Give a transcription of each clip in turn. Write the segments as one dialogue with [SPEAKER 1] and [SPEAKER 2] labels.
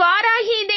[SPEAKER 1] இவ்வாறாகி இதை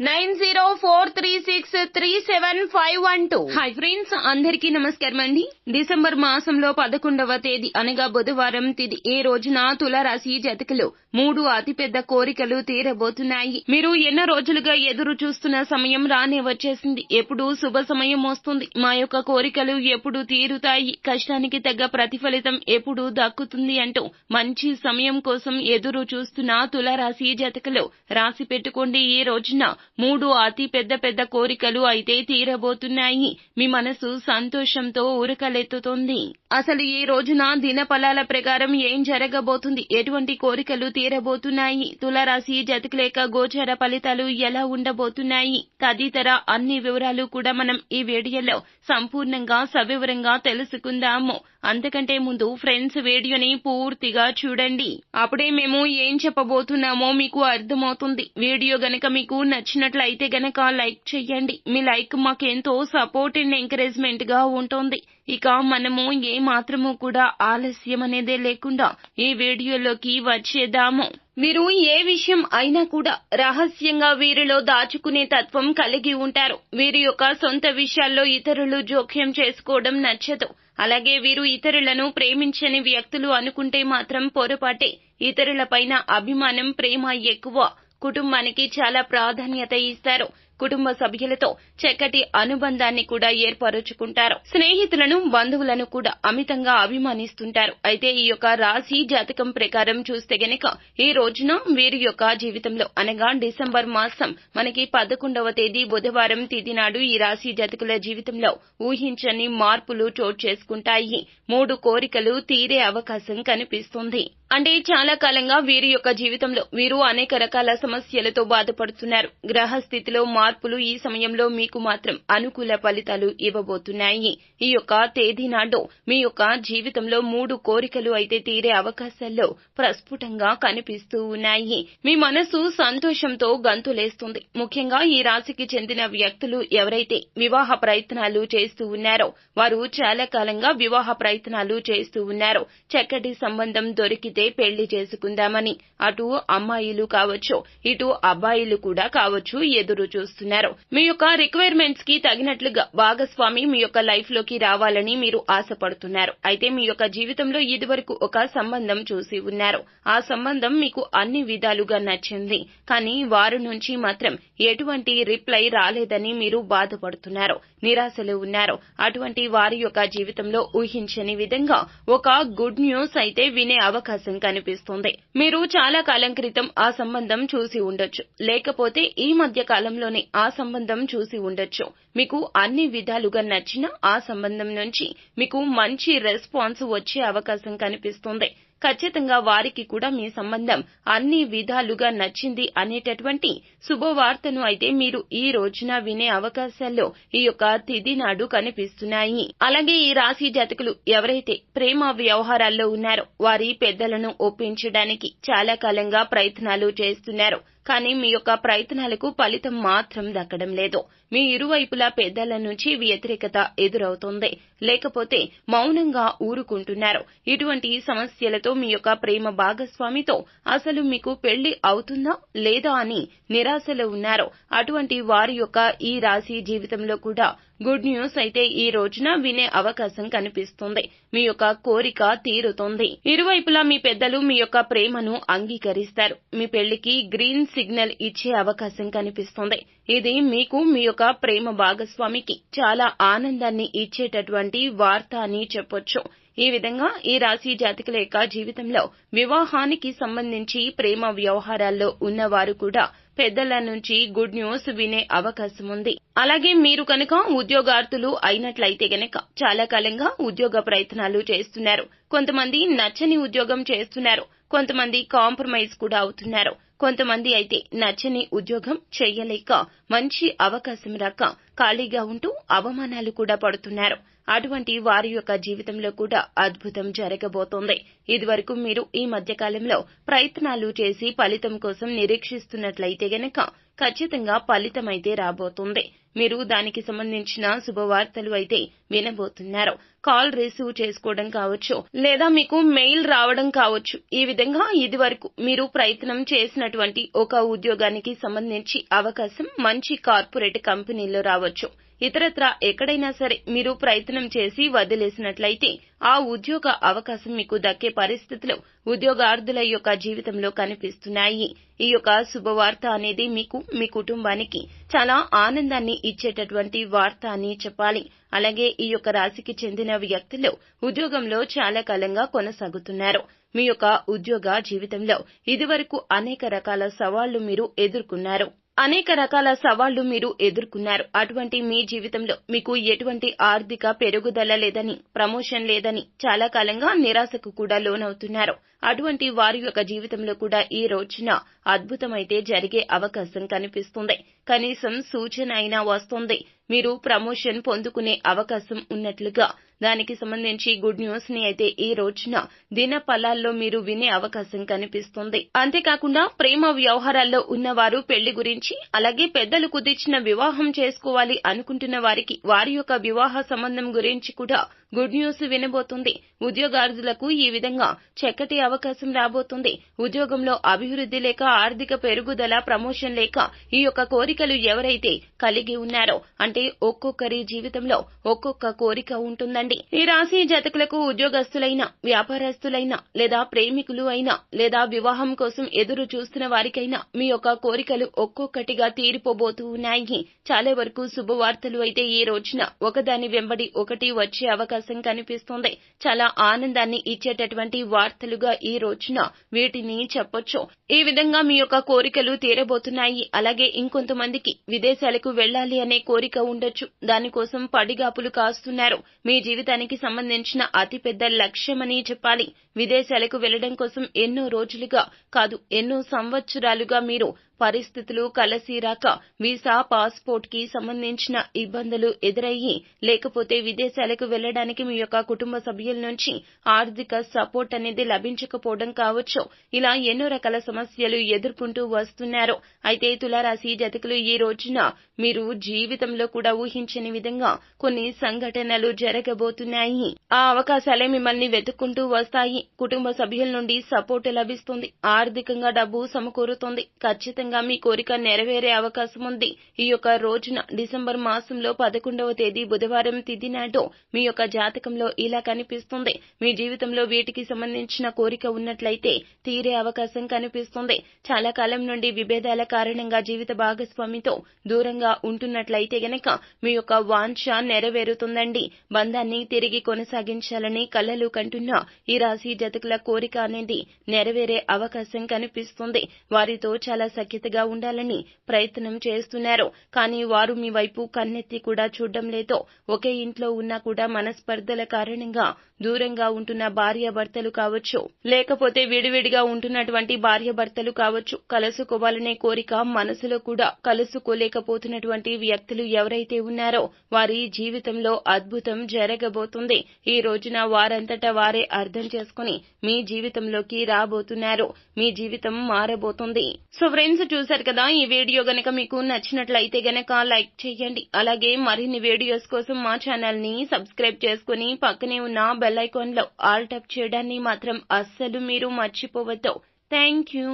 [SPEAKER 1] nine zero four three six three seven five one two. Hi friends అందరికీ నమస్కారం అండి డిసెంబర్ మాసంలో పదకొండవ తేదీ అనగా బుధవారం తిది ఏ రోజున తులారాశి జతకలు మూడు అతిపెద్ద కోరికలు తీరబోతున్నాయి. మీరు ఎన్నో రోజులుగా ఎదురు చూస్తున్న సమయం రానే వచ్చేసింది. ఎప్పుడు శుభ సమయం వస్తుంది. మా యొక్క కోరికలు ఎప్పుడు తీరుతాయి? కష్టానికి తగ్గ ప్రతిఫలితం ఎప్పుడు దక్కుతుంది అంటూ మంచి సమయం కోసం ఎదురు చూస్తున్న తులారాశి జతకలు రాసి పెట్టుకోండి. ఈ రోజున మూడు అతి పెద్ద పెద్ద కోరికలు అయితే తీరబోతున్నాయి. మీ మనసు సంతోషంతో ఉరకలెత్తుతుంది అసలు ఈ రోజున దినఫలాల ప్రకారం ఏం జరగబోతుంది? ఎటువంటి కోరికలు తీరబోతున్నాయి? తులరాశి జతకలేక గోచర ఫలితాలు ఎలా ఉండబోతున్నాయి? తదితర అన్ని వివరాలు కూడా మనం ఈ వీడియోలో సంపూర్ణంగా సవివరంగా తెలుసుకుందాము. అంతకంటే ముందు ఫ్రెండ్స్ వీడియోని పూర్తిగా చూడండి. అప్పుడే మేము ఏం చెప్పబోతున్నామో మీకు అర్థమవుతుంది. వీడియో గనక మీకు నచ్చినట్లయితే గనక లైక్ చెయ్యండి. మీ లైక్ మాకెంతో సపోర్ట్ అండ్ ఎంకరేజ్మెంట్గా ఉంటుంది. ఇక మనము ఏ మాత్రము కూడా ఆలస్యం అనేదే లేకుండా ఈ వీడియోలోకి వచ్చేద్దాము. వీరు ఏ విషయం అయినా కూడా రహస్యంగా వీరిలో దాచుకునే తత్వం కలిగి ఉంటారు. వీరి యొక్క సొంత విషయాల్లో ఇతరులు జోక్యం చేసుకోవడం నచ్చదు. అలాగే వీరు ఇతరులను ప్రేమించని వ్యక్తులు అనుకుంటే మాత్రం పొరపాటే. ఇతరులపైన అభిమానం ప్రేమ ఎక్కువ. కుటుంబానికి చాలా ప్రాధాన్యత ఇస్తారు. కుటుంబ సభ్యులతో చక్కటి అనుబంధాన్ని కూడా ఏర్పరుచుకుంటారు. స్నేహితులను బంధువులను కూడా అమితంగా అభిమానిస్తుంటారు. అయితే ఈ యొక్క రాశి జాతకం ప్రకారం చూస్తే గనక ఈ రోజున వీరి యొక్క జీవితంలో అనగా డిసెంబర్ మాసం మనకి పదకొండవ తేదీ బుధవారం తేదీ నాడు ఈ రాశి జాతకుల జీవితంలో ఊహించని మార్పులు చోటు చేసుకుంటాయి. మూడు కోరికలు తీరే అవకాశం కనిపిస్తుంది. అంటే చాలా కాలంగా వీరి యొక్క జీవితంలో వీరు అనేక రకాల సమస్యలతో బాధపడుతున్నారు. గ్రహ స్థితిలో మార్పులు ఈ సమయంలో మీకు మాత్రం అనుకూల ఫలితాలు ఇవ్వబోతున్నాయి. ఈ యొక్క తేదీ నాడు మీ యొక్క జీవితంలో మూడు కోరికలు అయితే తీరే అవకాశాల్లో ప్రస్ఫుటంగా కనిపిస్తూ ఉన్నాయి. మీ మనసు సంతోషంతో గంతులేస్తుంది. ముఖ్యంగా ఈ రాశికి చెందిన వ్యక్తులు ఎవరైతే వివాహ ప్రయత్నాలు చేస్తూ ఉన్నారో వారు చాలా కాలంగా వివాహ ప్రయత్నాలు చేస్తూ ఉన్నారో. చక్కటి సంబంధం దొరికితే పెళ్ళి చేసుకుందామని. అటు అమ్మాయిలు కావచ్చు ఇటు అబ్బాయిలు కూడా కావచ్చు ఎదురు చూస్తున్నారు మీ యొక్క రిక్వైర్మెంట్స్కి తగినట్లుగా భాగస్వామి మీ యొక్క లైఫ్లోకి రావాలని మీరు ఆశపడుతున్నారు. అయితే మీ యొక్క జీవితంలో ఇదివరకు ఒక సంబంధం చూసి ఉన్నారు. ఆ సంబంధం మీకు అన్ని విధాలుగా నచ్చింది. కానీ వారి నుంచి మాత్రం ఎటువంటి రిప్లై రాలేదని మీరు బాధపడుతున్నారు. నిరాశలో ఉన్నారు. అటువంటి వారి యొక్క జీవితంలో ఊహించని విధంగా ఒక గుడ్ న్యూస్ అయితే వినే అవకాశం కనిపిస్తుంది. మీరు చాలా కాలం క్రితం ఆ సంబంధం చూసి ఉండొచ్చు. లేకపోతే ఈ మధ్య కాలంలోనే ఆ సంబంధం చూసి ఉండొచ్చు. మీకు అన్ని విధాలుగా నచ్చిన ఆ సంబంధం నుంచి మీకు మంచి రెస్పాన్స్ వచ్చే అవకాశం కనిపిస్తుంది. ఖచ్చితంగా వారికి కూడా మీ సంబంధం అన్ని విధాలుగా నచ్చింది అనేటటువంటి శుభవార్తను అయితే మీరు ఈ రోజున వినే అవకాశాల్లో ఈ యొక్క తిది నాడు కనిపిస్తున్నాయి. అలాగే ఈ రాశి జాతకులు ఎవరైతే ప్రేమ వ్యవహారాల్లో ఉన్నారో వారి పెద్దలను ఒప్పించడానికి చాలా కాలంగా ప్రయత్నాలు చేస్తున్నారు. కానీ మీ యొక్క ప్రయత్నాలకు ఫలితం మాత్రం దక్కడం లేదు. మీ ఇరువైపులా పెద్దల నుంచి వ్యతిరేకత ఎదురవుతోంది. లేకపోతే మౌనంగా ఊరుకుంటున్నారు. ఇటువంటి సమస్యలతో మీ యొక్క ప్రేమ భాగస్వామితో అసలు మీకు పెళ్ళి అవుతుందా లేదా అని నిరాశలో ఉన్నారు. అటువంటి వారి యొక్క ఈ రాశి జీవితంలో కూడా గుడ్ న్యూస్ అయితే ఈ రోజున వినే అవకాశం కనిపిస్తుంది. మీ యొక్క కోరిక తీరుతోంది. ఇరువైపులా మీ పెద్దలు మీ యొక్క ప్రేమను అంగీకరిస్తారు. మీ పెళ్ళికి గ్రీన్ సిగ్నల్ ఇచ్చే అవకాశం కనిపిస్తుంది. ఇది మీకు మీ యొక్క ప్రేమ భాగస్వామికి చాలా ఆనందాన్ని ఇచ్చేటటువంటి వార్త అని చెప్పొచ్చు. ఈ విధంగా ఈ రాశి జాతకుల యొక్క జీవితంలో వివాహానికి సంబంధించి ప్రేమ వ్యవహారాల్లో ఉన్నవారు కూడా పెద్దల నుంచి గుడ్ న్యూస్ వినే అవకాశం ఉంది. అలాగే మీరు కనుక ఉద్యోగార్థులు అయినట్లయితే గనక చాలా కాలంగా ఉద్యోగ ప్రయత్నాలు చేస్తున్నారు. కొంతమంది నచ్చని ఉద్యోగం చేస్తున్నారు. కొంతమంది కాంప్రమైజ్ కూడా అవుతున్నారు. కొంతమంది అయితే నచ్చని ఉద్యోగం చెయ్యలేక మంచి అవకాశం రాక ఖాళీగా ఉంటూ అవమానాలు కూడా పడుతున్నారు. అటువంటి వారి యొక్క జీవితంలో కూడా అద్భుతం జరగబోతోంది. ఇదివరకు మీరు ఈ మధ్యకాలంలో ప్రయత్నాలు చేసి ఫలితం కోసం నిరీక్షిస్తున్నట్లయితే గనక ఖచ్చితంగా ఫలితం అయితే రాబోతుంది. మీరు దానికి సంబంధించిన శుభవార్తలు అయితే వినబోతున్నారు. కాల్ రిసీవ్ చేసుకోవడం కావచ్చు లేదా మీకు మెయిల్ రావడం కావచ్చు. ఈ విధంగా ఇది వరకు మీరు ప్రయత్నం చేసినటువంటి ఒక ఉద్యోగానికి సంబంధించి అవకాశం మంచి కార్పొరేట్ కంపెనీలో రావచ్చు. ఇతరత్రా ఎక్కడైనా సరే మీరు ప్రయత్నం చేసి వదిలేసినట్లయితే ఆ ఉద్యోగ అవకాశం మీకు దక్కే పరిస్థితులు ఉద్యోగార్థుల యొక్క జీవితంలో కనిపిస్తున్నాయి. ఈ యొక్క శుభవార్త అనేది మీకు మీ కుటుంబానికి చాలా ఆనందాన్ని ఇచ్చేటటువంటి వార్త అని చెప్పాలి. అలాగే ఈ యొక్క రాశికి చెందిన వ్యక్తులు ఉద్యోగంలో చాలా కాలంగా కొనసాగుతున్నారు. మీ యొక్క ఉద్యోగ జీవితంలో ఇదివరకు అనేక రకాల సవాళ్ళు మీరు ఎదుర్కొన్నారు. అనేక రకాల సవాళ్ళు మీరు ఎదుర్కొన్నారు. అటువంటి మీ జీవితంలో మీకు ఎటువంటి ఆర్థిక పెరుగుదల లేదని ప్రమోషన్ లేదని చాలా కాలంగా నిరాశకు కూడా లోనవుతున్నారు. అటువంటి వారి యొక్క జీవితంలో కూడా ఈ రోజున అద్భుతమైతే జరిగే అవకాశం కనిపిస్తుంది. కనీసం సూచన అయినా వస్తుంది. మీరు ప్రమోషన్ పొందుకునే అవకాశం ఉన్నట్లుగా. దానికి సంబంధించి గుడ్ న్యూస్ని అయితే ఈ రోజున దిన ఫలాల్లో మీరు వినే అవకాశం కనిపిస్తుంది. అంతేకాకుండా ప్రేమ వ్యవహారాల్లో ఉన్నవారు పెళ్ళి గురించి అలాగే పెద్దలు కుదిర్చిన వివాహం చేసుకోవాలి అనుకుంటున్న వారికి వారి యొక్క వివాహ సంబంధం గురించి కూడా గుడ్ న్యూస్ వినబోతుంది. ఉద్యోగార్థులకు ఈ విధంగా చక్కటి అవకాశం రాబోతుంది. ఉద్యోగంలో అభివృద్ధి లేక ఆర్థిక పెరుగుదల ప్రమోషన్ లేక ఈ యొక్క కోరికలు ఎవరైతే కలిగి ఉన్నారో అంటే ఒక్కొక్కరి జీవితంలో ఒక్కొక్క కోరిక ఉంటుందండి. ఈ రాశి జాతకులకు ఉద్యోగస్తులైన వ్యాపారస్తులైన లేదా ప్రేమికులు అయినా లేదా వివాహం కోసం ఎదురు చూస్తున్న వారికైనా మీ యొక్క కోరికలు ఒక్కొక్కటిగా తీరిపోబోతూ ఉన్నాయి. చాలా వరకు శుభవార్తలు అయితే ఈ రోజున ఒకదాని వెంబడి ఒకటి వచ్చే అవకాశం కనిపిస్తుంది. చాలా ఆనందాన్ని ఇచ్చేటటువంటి వార్తలుగా ఈ రోజున వీటిని చెప్పొచ్చు. ఈ విధంగా మీ యొక్క కోరికలు తీరబోతున్నాయి. అలాగే ఇంకొంతమందికి విదేశాలకు వెళ్ళాలి అనే కోరిక ఉండొచ్చు. దానికోసం పడిగాపులు కాస్తున్నారు. మీ జీవితానికి సంబంధించిన అతిపెద్ద లక్ష్యమని చెప్పాలి. విదేశాలకు వెళ్ళడం కోసం ఎన్నో రోజులుగా కాదు ఎన్నో సంవత్సరాలుగా మీరు పరిస్థితులు కలసిరాక వీసా పాస్పోర్ట్కి సంబంధించిన ఇబ్బందులు ఎదురయ్యి లేకపోతే విదేశాలకు వెళ్ళడానికి మీ యొక్క కుటుంబ సభ్యుల నుంచి ఆర్థిక సపోర్ట్ అనేది లభించకపోవడం కావచ్చు. ఇలా ఎన్నో రకాల సమస్యలు ఎదుర్కొంటూ వస్తున్నారు. అయితే తులారాశి జతకులు ఈ రోజున మీరు జీవితంలో కూడా ఊహించని విధంగా కొన్ని సంఘటనలు జరగబోతున్నాయి. ఆ అవకాశాలే మిమ్మల్ని వెతుక్కుంటూ వస్తాయి. కుటుంబ సభ్యుల నుండి సపోర్ట్ లభిస్తుంది. ఆర్థికంగా డబ్బు సమకూరుతుంది. ఖచ్చితంగా మీ కోరిక నెరవేరే అవకాశం ఉంది. ఈ యొక్క రోజున డిసెంబర్ మాసంలో పదకొండవ తేదీ బుధవారం తిథి నాడు మీ యొక్క జాతకంలో ఇలా కనిపిస్తుంది. మీ జీవితంలో వీటికి సంబంధించిన కోరిక ఉన్నట్లయితే తీరే అవకాశం కనిపిస్తుంది. చాలా కాలం నుండి విభేదాల కారణంగా జీవిత భాగస్వామితో దూరంగా ఉంటున్నట్లయితే గనక మీ యొక్క వాంఛ నెరవేరుతుందండి. బంధాన్ని తిరిగి కొనసాగించాలని కలలు కంటున్న ఈ రాశి జతకుల కోరిక అనేది నెరవేరే అవకాశం కనిపిస్తుంది. వారితో చాలా సఖ్యతగా ఉండాలని ప్రయత్నం చేస్తున్నారు. కానీ వారు మీ వైపు కన్నెత్తి కూడా చూడడం లేదో ఒకే ఇంట్లో ఉన్నా కూడా స్పర్ధల కారణంగా దూరంగా ఉంటున్న భార్యాభర్తలు కావచ్చు లేకపోతే విడివిడిగా ఉంటున్నటువంటి భార్యాభర్తలు కావచ్చు కలుసుకోవాలనే కోరిక మనసులో కూడా కలుసుకోలేకపోతున్నటువంటి వ్యక్తులు ఎవరైతే ఉన్నారో వారి జీవితంలో అద్భుతం జరగబోతుంది. ఈ రోజున వారంతటా వారే అర్థం చేసుకుని మీ జీవితంలోకి రాబోతున్నారు. మీ జీవితం మారబోతుంది. సో ఫ్రెండ్స్ చూశారు కదా ఈ వీడియో గనక మీకు నచ్చినట్లయితే గనక లైక్ చేయండి. అలాగే మరిన్ని వీడియోస్ కోసం మా ఛానల్ని సబ్స్క్రైబ్ చేసుకుని పక్కనే ఉన్న బెల్ ఐకాన్లో ఆల్ టప్ చేయడాన్ని మాత్రం అస్సలు మీరు మర్చిపోవద్దు. Thank you